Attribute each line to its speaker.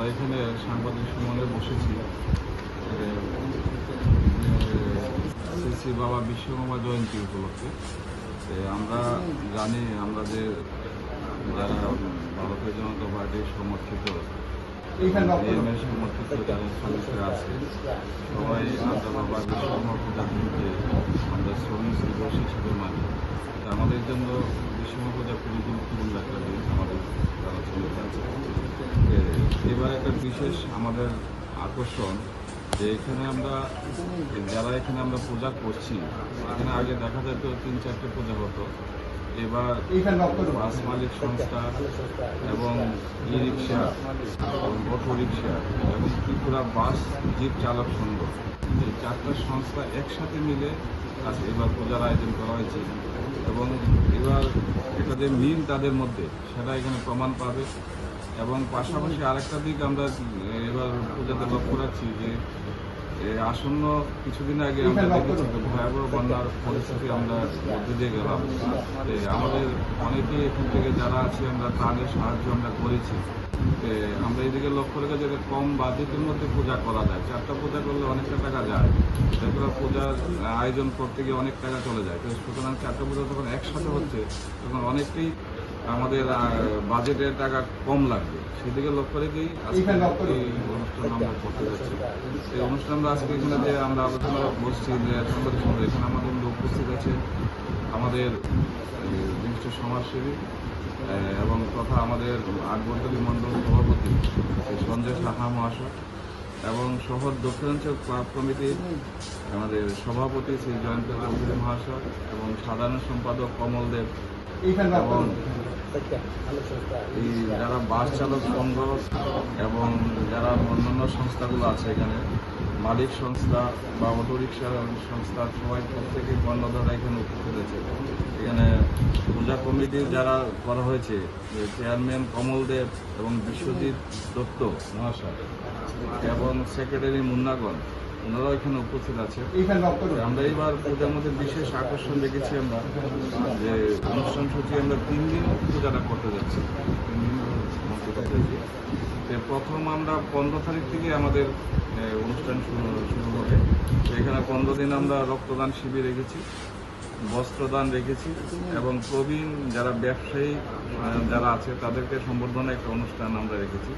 Speaker 1: আমরা এখানে সাংবাদিক সম্মেলনে বসেছি। বাবা বিশ্বকর্মা জয়ন্তী উপলক্ষে। আমরা জানি, আমরা যে যারা ভারতীয় জনতা পার্টির সমর্থিত সমর্থিত যারা সদস্যরা আছে, সবাই আমরা বাবা বিশ্বকর্মা দিনকে আমরা শ্রমিক দিবস হিসেবে মানি। আমাদের জন্য বিশ্বকর্মা পূজা খুবই গুরুত্বপূর্ণ একটা দিন আমাদের যারা শ্রমিক আছে এ, এবার একটা বিশেষ, আমাদের আকর্ষণ যে এখানে আমরা, যারা এখানে আমরা পূজা করছি, এখানে আগে দেখা যেত তিন চারটে পূজা হতো। এবার বাস মালিক সংস্থা এবং ই রিক্সা এবং অটো রিক্সা এবং ত্রিপুরা বাস জিপ চালক সংঘ, এই চারটা সংস্থা একসাথে মিলে আজকে এবার পূজার আয়োজন করা হয়েছে। এবং এবার এটা যে মিল তাদের মধ্যে, সেটা এখানে প্রমাণ পাবে। এবং পাশাপাশি আরেকটা দিক আমরা এবার পূজাতে লক্ষ্য রাখছি যে আসন্ন কিছুদিন আগে আমরা দেখেছি ভয়াবহ বন্যার পরিস্থিতি আমরা মধ্যে দিয়ে গেলাম। আমাদের অনেকেই এখান থেকে যারা আছে আমরা তাদের সাহায্য আমরা করেছি। আমরা এদিকে লক্ষ্য রেখে যে কম বাজেটের মধ্যে পূজা করা যায়। চারটা পূজা করলে অনেকটা টাকা যায়। তারপরে পূজার আয়োজন করতে গিয়ে অনেক টাকা চলে যায়। সুতরাং চারটা পূজা যখন একসাথে হচ্ছে, তখন অনেকটাই আমাদের বাজেটের টাকা কম লাগবে। সেদিকে লক্ষ্য রেখেই আজকে এই অনুষ্ঠান আমরা করতে যাচ্ছি। এই অনুষ্ঠান আমরা আজকে এখানে যে আমরা আলোচনা বসছি যে সাংবাদিক এখানে আমাদের উপস্থিত আছে আমাদের বিশিষ্ট সমাজসেবী এবং তথা আমাদের আটবর্তলী মণ্ডল সভাপতি সঞ্জয় সাহা মহাশয় এবং শহর দক্ষিণাঞ্চল ক্লাব কমিটির আমাদের সভাপতি শ্রী জয়ন্ত চৌধুরী মহাশয় এবং সাধারণ সম্পাদক কমল দেব এবং এই যারা বাস চালক সংঘ এবং যারা অন্যান্য সংস্থাগুলো আছে এখানে মালিক সংস্থা বা অটোরিক্সা সংস্থা সবাই প্রত্যেকে কর্ণধারা এখানে উপস্থিত আছে এখানে পূজা কমিটির যারা করা হয়েছে যে চেয়ারম্যান কমল দেব এবং বিশ্বজিৎ দত্ত মহাশয় এবং সেক্রেটারি মুন্নাগণ ওনারাও এখানে উপস্থিত আছে। আমরা এইবার পূজার মধ্যে বিশেষ আকর্ষণ দেখেছি আমরা যে অনুষ্ঠান সূচি আমরা তিন দিন পূজাটা করতে যাচ্ছি। তিন দিন প্রথম আমরা পনেরো তারিখ থেকে আমাদের অনুষ্ঠান শুরু শুরু হবে। এখানে পনেরো দিন আমরা রক্তদান শিবির রেখেছি, বস্ত্রদান রেখেছি এবং প্রবীণ যারা ব্যবসায়ী যারা আছে তাদেরকে সম্বর্ধনা একটা অনুষ্ঠান আমরা রেখেছি।